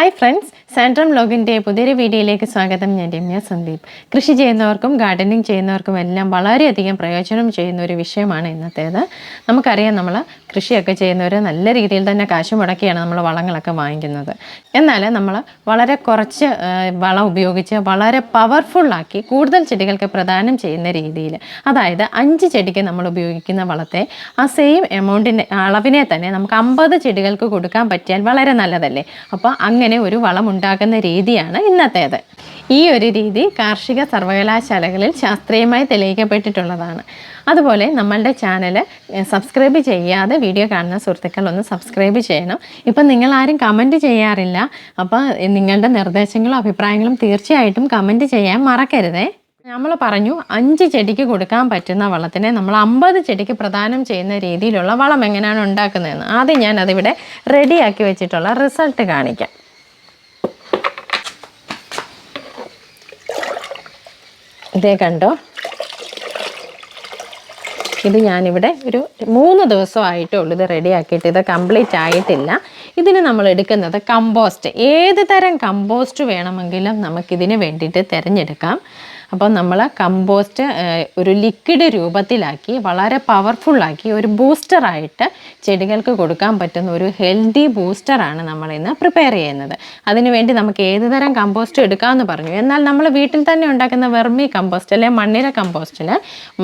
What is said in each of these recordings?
Hi friends, സാൻഡ്രം ലോഗിന്റെ പുതിയൊരു വീഡിയോയിലേക്ക് സ്വാഗതം. ഞാൻ രമ്യ സന്ദീപ്. കൃഷി ചെയ്യുന്നവർക്കും ഗാർഡനിങ് ചെയ്യുന്നവർക്കും എല്ലാം വളരെയധികം പ്രയോജനം ചെയ്യുന്ന ഒരു വിഷയമാണ് ഇന്നത്തേത്. നമുക്കറിയാം നമ്മൾ കൃഷിയൊക്കെ ചെയ്യുന്നവർ നല്ല രീതിയിൽ തന്നെ കാശ് മുടക്കിയാണ് നമ്മൾ വളങ്ങളൊക്കെ വാങ്ങിക്കുന്നത്. എന്നാൽ നമ്മൾ വളരെ കുറച്ച് വളം ഉപയോഗിച്ച് വളരെ പവർഫുള്ളാക്കി കൂടുതൽ ചെടികൾക്ക് പ്രദാനം ചെയ്യുന്ന രീതിയിൽ അതായത് അഞ്ച് ചെടിക്ക് നമ്മൾ ഉപയോഗിക്കുന്ന വളത്തെ ആ സെയിം എമൗണ്ടിന്റെ അളവിനെ തന്നെ നമുക്ക് അമ്പത് ചെടികൾക്ക് കൊടുക്കാൻ പറ്റിയാൽ വളരെ നല്ലതല്ലേ? അപ്പോൾ അങ്ങനെ ഒരു വളം ഉണ്ടാക്കുന്ന രീതിയാണ് ഇന്നത്തേത്. ഈ ഒരു രീതി കാർഷിക സർവകലാശാലകളിൽ ശാസ്ത്രീയമായി തെളിയിക്കപ്പെട്ടിട്ടുള്ളതാണ്. അതുപോലെ നമ്മളുടെ ചാനൽ സബ്സ്ക്രൈബ് ചെയ്യാതെ വീഡിയോ കാണുന്ന സുഹൃത്തുക്കൾ ഒന്ന് സബ്സ്ക്രൈബ് ചെയ്യണം. ഇപ്പം നിങ്ങൾ ആരും കമന്റ് ചെയ്യാറില്ല. അപ്പോൾ നിങ്ങളുടെ നിർദ്ദേശങ്ങളും അഭിപ്രായങ്ങളും തീർച്ചയായിട്ടും കമന്റ് ചെയ്യാൻ മറക്കരുതേ. നമ്മൾ പറഞ്ഞു അഞ്ച് ചെടിക്ക് കൊടുക്കാൻ പറ്റുന്ന വളത്തിനെ നമ്മൾ അമ്പത് ചെടിക്ക് പ്രദാനം ചെയ്യുന്ന രീതിയിലുള്ള വളം എങ്ങനെയാണ് ഉണ്ടാക്കുന്നതെന്ന്. ആദ്യം ഞാനതിവിടെ റെഡിയാക്കി വെച്ചിട്ടുള്ള റിസൾട്ട് കാണിക്കാം. ഇതേ കണ്ടോ? ഇത് ഞാനിവിടെ ഒരു മൂന്ന് ദിവസമായിട്ടേ ഉള്ളൂ ഇത് റെഡി ആക്കിയിട്ട് ഇത് കംപ്ലീറ്റ് ആയിട്ടില്ല. ഇതിന് നമ്മൾ എടുക്കുന്നത് കമ്പോസ്റ്റ് ഏത് തരം കമ്പോസ്റ്റ് വേണമെങ്കിലും നമുക്കിതിന് വേണ്ടിയിട്ട് തിരഞ്ഞെടുക്കാം. അപ്പോൾ നമ്മൾ കമ്പോസ്റ്റ് ഒരു ലിക്വിഡ് രൂപത്തിലാക്കി വളരെ പവർഫുള്ളാക്കി ഒരു ബൂസ്റ്ററായിട്ട് ചെടികൾക്ക് കൊടുക്കാൻ പറ്റുന്ന ഒരു ഹെൽത്തി ബൂസ്റ്ററാണ് നമ്മൾ ഇന്ന് പ്രിപ്പയർ ചെയ്യുന്നത്. അതിനുവേണ്ടി നമുക്ക് ഏത് തരം കമ്പോസ്റ്റ് എടുക്കാമെന്ന് പറഞ്ഞു. എന്നാൽ നമ്മൾ വീട്ടിൽ തന്നെ ഉണ്ടാക്കുന്ന വെർമി കമ്പോസ്റ്റ് അല്ലെങ്കിൽ മണ്ണിര കമ്പോസ്റ്റിൽ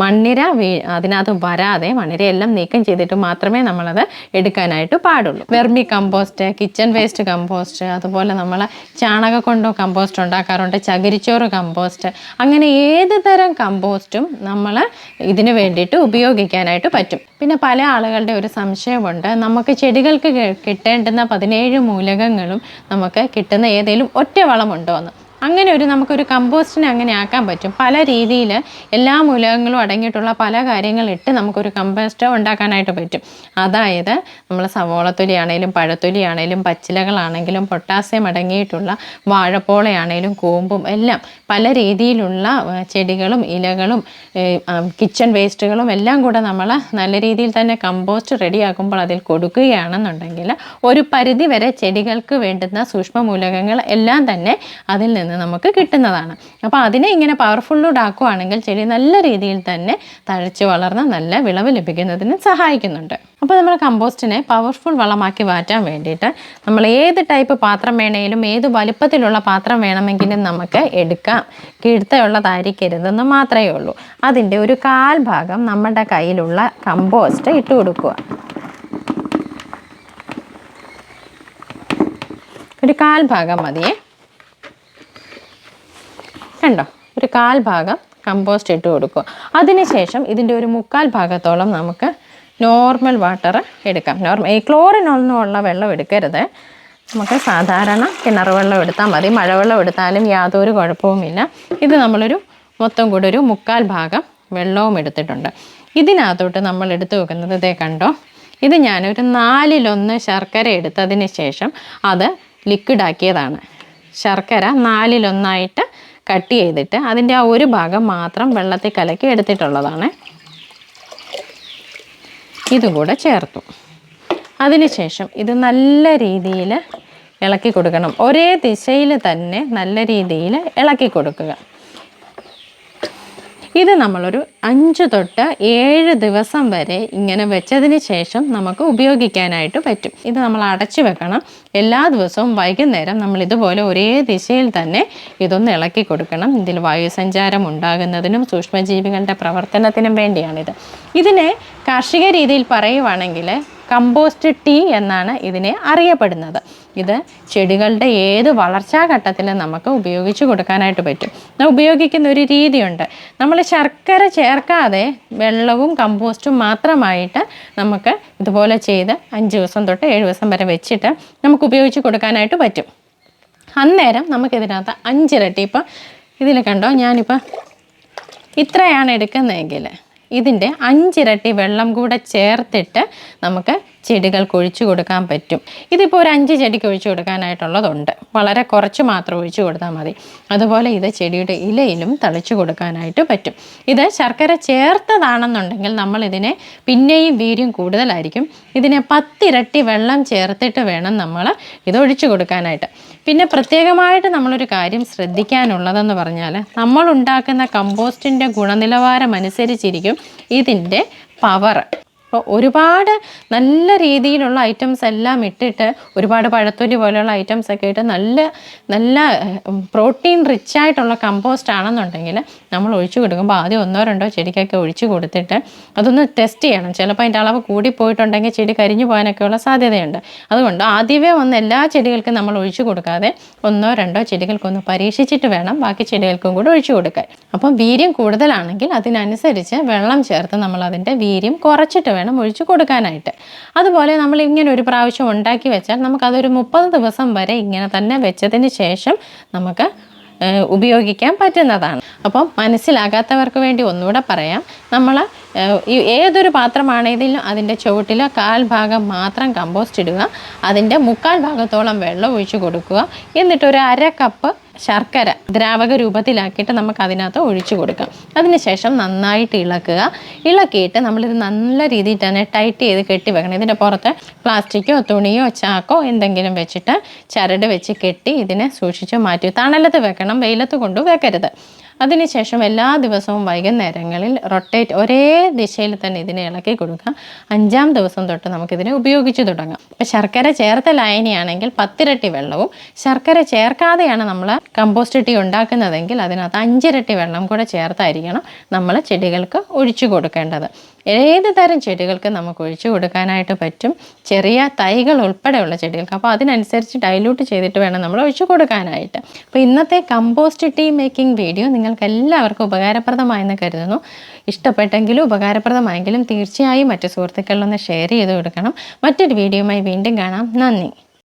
മണ്ണിര വീ അതിനകത്ത് വരാതെ മണ്ണിരയെല്ലാം നീക്കം ചെയ്തിട്ട് മാത്രമേ നമ്മളത് എടുക്കാനായിട്ട് പാടുള്ളൂ. Vermicompost kitchen waste compost അതുപോലെ നമ്മൾ ചാണക കൊണ്ടോ കമ്പോസ്റ്റ് ഉണ്ടാക്കാറുണ്ട് ചകിരിച്ചോറ് കമ്പോസ്റ്റ് അങ്ങനെ ഏത് തരം കമ്പോസ്റ്റും നമ്മൾ ഇതിന് വേണ്ടിയിട്ട് ഉപയോഗിക്കാനായിട്ട് പറ്റും. പിന്നെ പല ആളുകളുടെ ഒരു സംശയമുണ്ട്. നമുക്ക് ചെടികൾക്ക് കിട്ടേണ്ടുന്ന പതിനേഴ് മൂലകങ്ങളും നമുക്ക് കിട്ടുന്ന ഏതെങ്കിലും ഒറ്റ വളമുണ്ടോ എന്ന് അങ്ങനെ ഒരു നമുക്കൊരു കമ്പോസ്റ്റിനെ അങ്ങനെ ആക്കാൻ പറ്റും. പല രീതിയിൽ എല്ലാ മൂലകങ്ങളും അടങ്ങിയിട്ടുള്ള പല കാര്യങ്ങളിട്ട് നമുക്കൊരു കമ്പോസ്റ്റ് ഉണ്ടാക്കാനായിട്ട് പറ്റും. അതായത് നമ്മൾ സവോളത്തൊലിയാണേലും പഴത്തൊലിയാണേലും പച്ചിലകളാണെങ്കിലും പൊട്ടാസ്യം അടങ്ങിയിട്ടുള്ള വാഴപ്പോളയാണേലും കൂമ്പും എല്ലാം പല രീതിയിലുള്ള ചെടികളും ഇലകളും കിച്ചൺ വേസ്റ്റുകളും എല്ലാം കൂടെ നമ്മൾ നല്ല രീതിയിൽ തന്നെ കമ്പോസ്റ്റ് റെഡിയാക്കുമ്പോൾ അതിൽ കൊടുക്കുകയാണെന്നുണ്ടെങ്കിൽ ഒരു പരിധി വരെ ചെടികൾക്ക് വേണ്ടുന്ന സൂക്ഷ്മ മൂലകങ്ങൾ എല്ലാം തന്നെ അതിൽ നിന്ന് നമുക്ക് കിട്ടുന്നതാണ്. അപ്പോൾ അതിനെ ഇങ്ങനെ പവർഫുള്ളോട് ആക്കുവാണെങ്കിൽ ചെടി നല്ല രീതിയിൽ തന്നെ തഴച്ച് വളർന്ന് നല്ല വിളവ് ലഭിക്കുന്നതിന് സഹായിക്കുന്നുണ്ട്. അപ്പോൾ നമ്മൾ കമ്പോസ്റ്റിനെ പവർഫുൾ വളമാക്കി മാറ്റാൻ വേണ്ടിയിട്ട് നമ്മൾ ഏത് ടൈപ്പ് പാത്രം വേണമെങ്കിലും ഏത് വലുപ്പത്തിലുള്ള പാത്രം വേണമെങ്കിലും നമുക്ക് എടുക്കാം. കിഴുത്തയുള്ളതായിരിക്കരുതെന്ന് മാത്രമേ ഉള്ളൂ. അതിന്റെ ഒരു കാൽ ഭാഗം നമ്മുടെ കയ്യിലുള്ള കമ്പോസ്റ്റ് ഇട്ട് കൊടുക്കുക. ഒരു കാൽ ഭാഗം മതിയേ. കണ്ടോ? ഒരു കാൽ ഭാഗം കമ്പോസ്റ്റ് ഇട്ട് കൊടുക്കുക. അതിനുശേഷം ഇതിന്റെ ഒരു മുക്കാൽ ഭാഗത്തോളം നമുക്ക് നോർമൽ വാട്ടർ എടുക്കാം. നോർമൽ ഈ ക്ലോറിനൊന്നുമുള്ള വെള്ളം എടുക്കരുത്. നമുക്ക് സാധാരണ കിണർ വെള്ളം എടുത്താൽ മതി. മഴവെള്ളം എടുത്താലും യാതൊരു കുഴപ്പവുമില്ല. ഇത് നമ്മളൊരു മൊത്തം കൂടെ ഒരു മുക്കാൽ ഭാഗം വെള്ളവും എടുത്തിട്ടുണ്ട്. ഇതിനകത്തോട്ട് നമ്മൾ എടുത്തു വെക്കുന്നത് ഇതേ കണ്ടോ? ഇത് ഞാനൊരു നാലിലൊന്ന് ശർക്കര എടുത്തതിന് ശേഷം അത് ലിക്വിഡാക്കിയതാണ് ശർക്കര നാലിലൊന്നായിട്ട് കട്ട് ചെയ്തിട്ട് അതിന്റെ ആ ഒരു ഭാഗം മാത്രം വെള്ളത്തിൽ കലക്കി എടുത്തിട്ടുള്ളതാണ്. ഇതും കൂടെ ചേർത്തു. അതിനുശേഷം ഇത് നല്ല രീതിയിൽ ഇളക്കി കൊടുക്കണം. ഒരേ ദിശയിൽ തന്നെ നല്ല രീതിയിൽ ഇളക്കി കൊടുക്കുക. ഇത് നമ്മളൊരു അഞ്ച് തൊട്ട് ഏഴ് ദിവസം വരെ ഇങ്ങനെ വെച്ചതിന് ശേഷം നമുക്ക് ഉപയോഗിക്കാനായിട്ട് പറ്റും. ഇത് നമ്മൾ അടച്ചു വെക്കണം. എല്ലാ ദിവസവും വൈകുന്നേരം നമ്മൾ ഇതുപോലെ ഒരേ ദിശയിൽ തന്നെ ഇതൊന്ന് ഇളക്കി കൊടുക്കണം. ഇതിൽ വായുസഞ്ചാരം ഉണ്ടാകുന്നതിനും സൂക്ഷ്മജീവികളുടെ പ്രവർത്തനത്തിനും വേണ്ടിയാണിത്. ഇതിനെ കാർഷിക രീതിയിൽ പറയുവാണെങ്കിൽ കമ്പോസ്റ്റ് ടീ എന്നാണ് ഇതിനെ അറിയപ്പെടുന്നത്. ഇത് ചെടികളുടെ ഏത് വളർച്ചാ ഘട്ടത്തിലും നമുക്ക് ഉപയോഗിച്ച് കൊടുക്കാനായിട്ട് പറ്റും. ഉപയോഗിക്കുന്ന ഒരു രീതിയുണ്ട്. നമ്മൾ ശർക്കര ചേർക്കാതെ വെള്ളവും കമ്പോസ്റ്റും മാത്രമായിട്ട് നമുക്ക് ഇതുപോലെ ചെയ്ത് അഞ്ച് ദിവസം തൊട്ട് ഏഴ് ദിവസം വരെ വെച്ചിട്ട് നമുക്ക് ഉപയോഗിച്ച് കൊടുക്കാനായിട്ട് പറ്റും. അന്നേരം നമുക്കിതിനകത്ത് അഞ്ചിരട്ടി ഇപ്പം ഇതിൽ കണ്ടോ? ഞാനിപ്പോൾ ഇത്രയാണ് എടുക്കുന്നതെങ്കിൽ ഇതിന്റെ അഞ്ചിരട്ടി വെള്ളം കൂടെ ചേർത്തിട്ട് നമുക്ക് ചെടികൾക്ക് ഒഴിച്ചു കൊടുക്കാൻ പറ്റും. ഇതിപ്പോൾ ഒരു അഞ്ച് ചെടിക്ക് ഒഴിച്ചു കൊടുക്കാനായിട്ടുള്ളതുണ്ട്. വളരെ കുറച്ച് മാത്രം ഒഴിച്ചു കൊടുത്താൽ മതി. അതുപോലെ ഇത് ചെടിയുടെ ഇലയിലും തളിച്ചു കൊടുക്കാനായിട്ട് പറ്റും. ഇത് ശർക്കര ചേർത്തതാണെന്നുണ്ടെങ്കിൽ നമ്മൾ ഇതിനെ പിന്നെയും വീര്യം കൂടുതലായിരിക്കും. ഇതിനെ പത്തിരട്ടി വെള്ളം ചേർത്തിട്ട് വേണം നമ്മൾ ഇത് ഒഴിച്ചു കൊടുക്കാനായിട്ട്. പിന്നെ പ്രത്യേകമായിട്ട് നമ്മളൊരു കാര്യം ശ്രദ്ധിക്കാനുള്ളതെന്ന് പറഞ്ഞാൽ നമ്മൾ ഉണ്ടാക്കുന്ന കമ്പോസ്റ്റിന്റെ ഗുണനിലവാരം അനുസരിച്ചിരിക്കും ഇതിന്റെ പവർ അപ്പോൾ ഒരുപാട് നല്ല രീതിയിലുള്ള ഐറ്റംസ് എല്ലാം ഇട്ടിട്ട് ഒരുപാട് പഴത്തൊലി പോലെയുള്ള ഐറ്റംസ് ഒക്കെ ഇട്ട് നല്ല നല്ല പ്രോട്ടീൻ റിച്ച് ആയിട്ടുള്ള കമ്പോസ്റ്റ് ആണെന്നുണ്ടെങ്കിൽ നമ്മൾ ഒഴിച്ചു കൊടുക്കുമ്പോൾ ആദ്യം ഒന്നോ രണ്ടോ ചെടിക്കൊക്കെ ഒഴിച്ചു കൊടുത്തിട്ട് അതൊന്ന് ടെസ്റ്റ് ചെയ്യണം. ചിലപ്പോൾ അതിന്റെ അളവ് കൂടിപ്പോയിട്ടുണ്ടെങ്കിൽ ചെടി കരിഞ്ഞു പോകാനൊക്കെയുള്ള സാധ്യതയുണ്ട്. അതുകൊണ്ട് ആദ്യമേ ഒന്ന് എല്ലാ ചെടികൾക്കും നമ്മൾ ഒഴിച്ചു കൊടുക്കാതെ ഒന്നോ രണ്ടോ ചെടികൾക്കൊന്ന് പരീക്ഷിച്ചിട്ട് വേണം ബാക്കി ചെടികൾക്കും കൂടെ ഒഴിച്ചു കൊടുക്കാൻ. അപ്പം വീര്യം കൂടുതലാണെങ്കിൽ അതിനനുസരിച്ച് വെള്ളം ചേർത്ത് നമ്മൾ അതിന്റെ വീര്യം കുറച്ചിട്ട് വേണം ഒഴിച്ചു കൊടുക്കാനായിട്ട്. അതുപോലെ നമ്മൾ ഇങ്ങനെ ഒരു പ്രാവശ്യം ഉണ്ടാക്കി വെച്ചാൽ നമുക്കതൊരു മുപ്പത് ദിവസം വരെ ഇങ്ങനെ തന്നെ വെച്ചതിന് ശേഷം നമുക്ക് ഉപയോഗിക്കാൻ പറ്റുന്നതാണ്. അപ്പം മനസ്സിലാകാത്തവർക്ക് വേണ്ടി ഒന്നുകൂടെ പറയാം. നമ്മൾ ഈ ഏതൊരു പാത്രമാണെങ്കിലും അതിന്റെ ചുവട്ടിൽ കാൽ ഭാഗം മാത്രം കമ്പോസ്റ്റ് ഇടുക അതിന്റെ മുക്കാൽ ഭാഗത്തോളം വെള്ളം ഒഴിച്ചു കൊടുക്കുക എന്നിട്ട് ഒരു അര കപ്പ് ശർക്കര ദ്രാവക രൂപത്തിലാക്കിയിട്ട് നമുക്ക് അതിനകത്ത് ഒഴിച്ചു കൊടുക്കാം. അതിനുശേഷം നന്നായിട്ട് ഇളക്കുക. ഇളക്കിയിട്ട് നമ്മളിത് നല്ല രീതിയിൽ തന്നെ ടൈറ്റ് ചെയ്ത് കെട്ടി വെക്കണം. ഇതിന്റെ പുറത്ത് പ്ലാസ്റ്റിക്കോ തുണിയോ ചാക്കോ എന്തെങ്കിലും വെച്ചിട്ട് ചരട് വെച്ച് കെട്ടി ഇതിനെ സൂക്ഷിച്ച് മാറ്റി തണലത്ത് വെക്കണം. വെയിലത്ത് കൊണ്ടു വെക്കരുത്. അതിനുശേഷം എല്ലാ ദിവസവും വൈകുന്നേരങ്ങളിൽ റൊട്ടേറ്റ് ഒരേ ദിശയിൽ തന്നെ ഇതിനെ ഇളക്കി കൊടുക്കുക. അഞ്ചാം ദിവസം തൊട്ട് നമുക്കിതിനെ ഉപയോഗിച്ച് തുടങ്ങാം. ഇപ്പം ശർക്കര ചേർത്ത ലായനിയാണെങ്കിൽ പത്തിരട്ടി വെള്ളവും ശർക്കര ചേർക്കാതെയാണ് നമ്മൾ കമ്പോസ്റ്റ് ടീ ഉണ്ടാക്കുന്നതെങ്കിൽ അതിനകത്ത് അഞ്ചിരട്ടി വെള്ളം കൂടെ ചേർത്തായിരിക്കണം നമ്മൾ ചെടികൾക്ക് ഒഴിച്ചു കൊടുക്കേണ്ടത്. ഏത് തരം ചെടികൾക്ക് നമുക്ക് ഒഴിച്ചു കൊടുക്കാനായിട്ട് പറ്റും? ചെറിയ തൈകൾ ഉൾപ്പെടെയുള്ള ചെടികൾക്ക്. അപ്പോൾ അതിനനുസരിച്ച് ഡൈല്യൂട്ട് ചെയ്തിട്ട് വേണം നമ്മൾ ഒഴിച്ചു കൊടുക്കാനായിട്ട്. അപ്പോൾ ഇന്നത്തെ കമ്പോസ്റ്റ് ടീ മേക്കിംഗ് വീഡിയോ നിങ്ങൾക്ക് എല്ലാവർക്കും ഉപകാരപ്രദമായെന്ന് കരുതുന്നു. ഇഷ്ടപ്പെട്ടെങ്കിലും ഉപകാരപ്രദമായെങ്കിലും തീർച്ചയായും മറ്റു സുഹൃത്തുക്കളിലൊന്ന് ഷെയർ ചെയ്ത് കൊടുക്കണം. മറ്റൊരു വീഡിയോയുമായി വീണ്ടും കാണാം. നന്ദി.